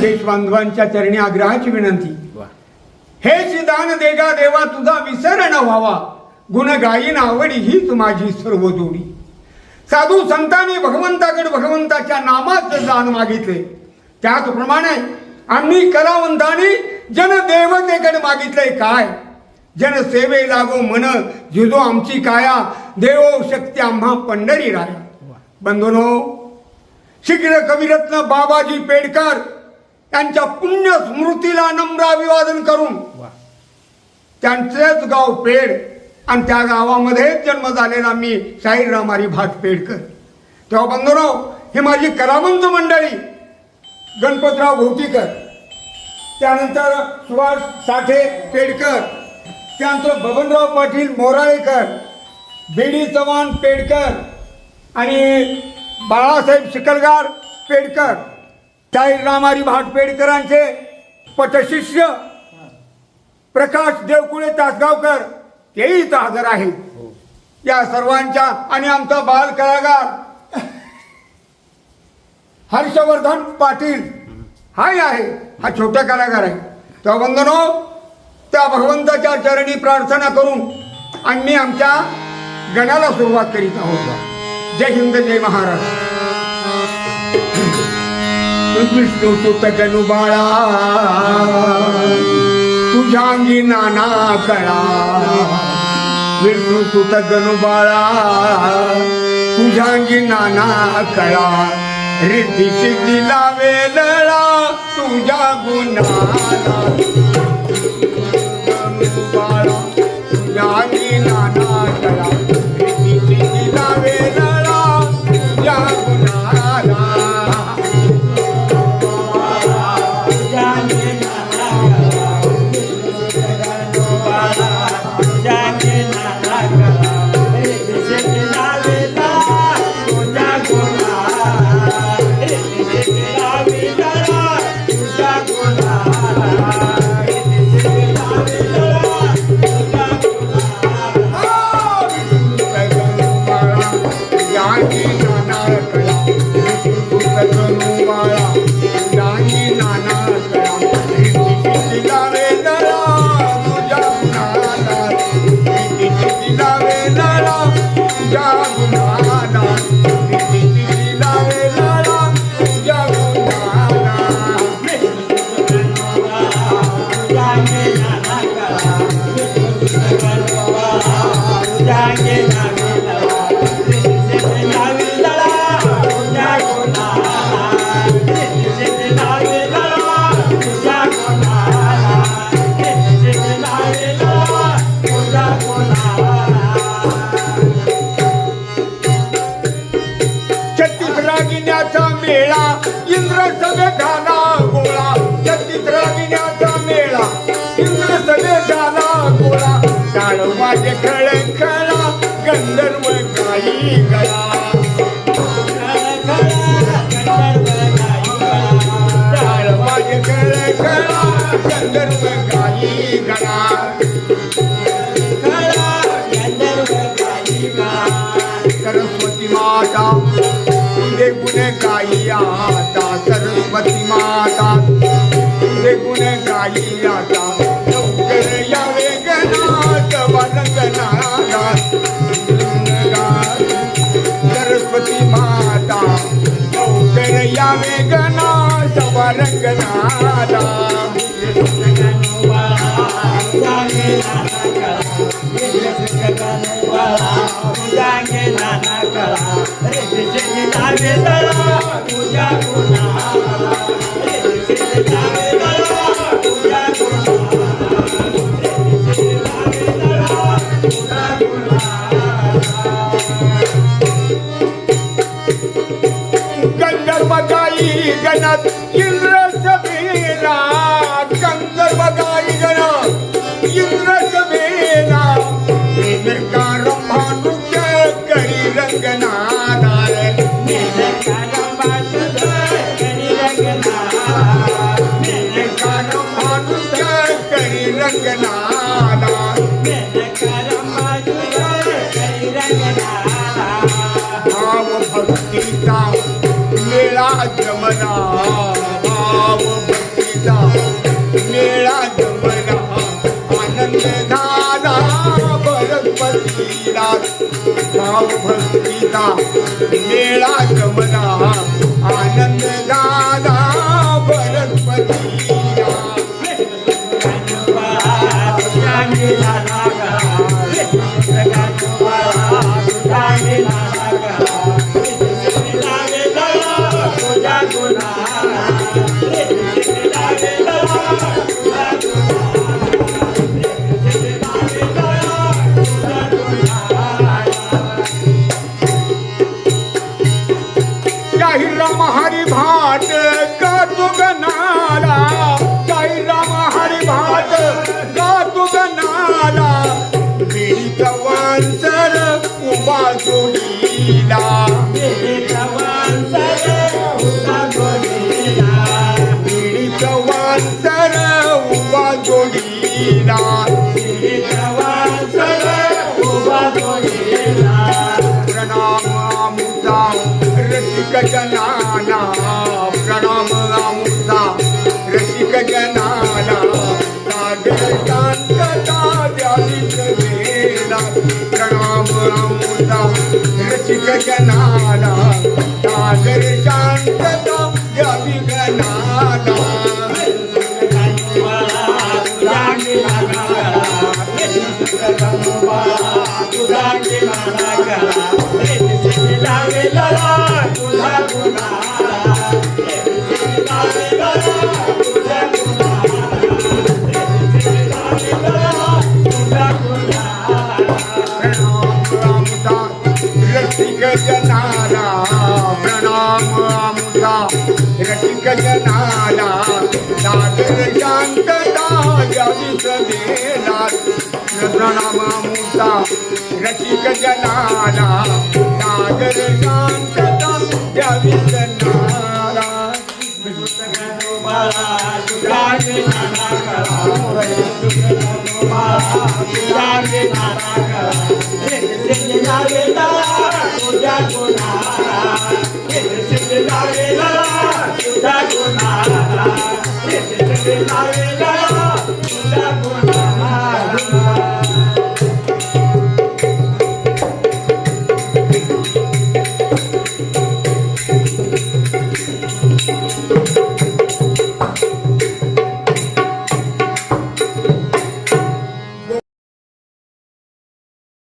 देश बांधवांच्या चरणी आग्रहाची विनंती. हे दान देगा देवा तुझा विसर न व्हावा. गुण गायीन आवडी हीच माझी सर्व जोडी साधू संतांनी भगवंताकडे भगवंताच्या नामाचं दान मागितले. त्याचप्रमाणे आम्ही कलावंतांनी जनदेवतेकडे मागितले काय? जनसेवे लागो मन झिजो आमची काया. देवो शक्ती आम्हा पंढरी राया. बंधुनो शीघ्र कविरत्न बाबाजी पेडकर यांच्या पुण्य स्मृतीला नम्र अभिवादन करून त्यांचेच गाव पेड आणि त्या गावामध्येच जन्म झालेला मी शाहीर रामारी भाट पेडकर. तेव्हा बंधुराव ही माझी कलावंत मंडळी गणपतराव घोटीकर त्यानंतर सुभाष साठे पेडकर त्यानंतर बबनराव पाटील मोराळेकर बेडी चव्हाण पेडकर आणि बाळासाहेब शिकलगार पेडकर. ताई रामारी भाटपेडकरांचे पटशिष्य प्रकाश देवकुळे तासगावकर तेही इथं हजर आहे या सर्वांच्या आणि आमचा बाल कलाकार हर्षवर्धन पाटील हाही आहे हा छोटा कलाकार आहे. तेव्हा वंदनो त्या भगवंताच्या चरणी प्रार्थना करून आम्ही आमच्या गणाला सुरुवात करीत आहोत. जय हिंद जय महाराष्ट्र. विष्णू सुत गणू बाळा तुझ्या अंगी नाना कळा. विष्णू सुत गणू बाळा तुझ्या अंगी नाना कळा. रिद्धी सिद्धी लावे लळा तुझ्या गुणाला. इंद्र सभे ave cannot kill us of Hallelujah. गणाला सागर शांतता अभिगणाला ప్రణమముత రసిక జనాలా నాగర శాంతత జవిజనారా పూజా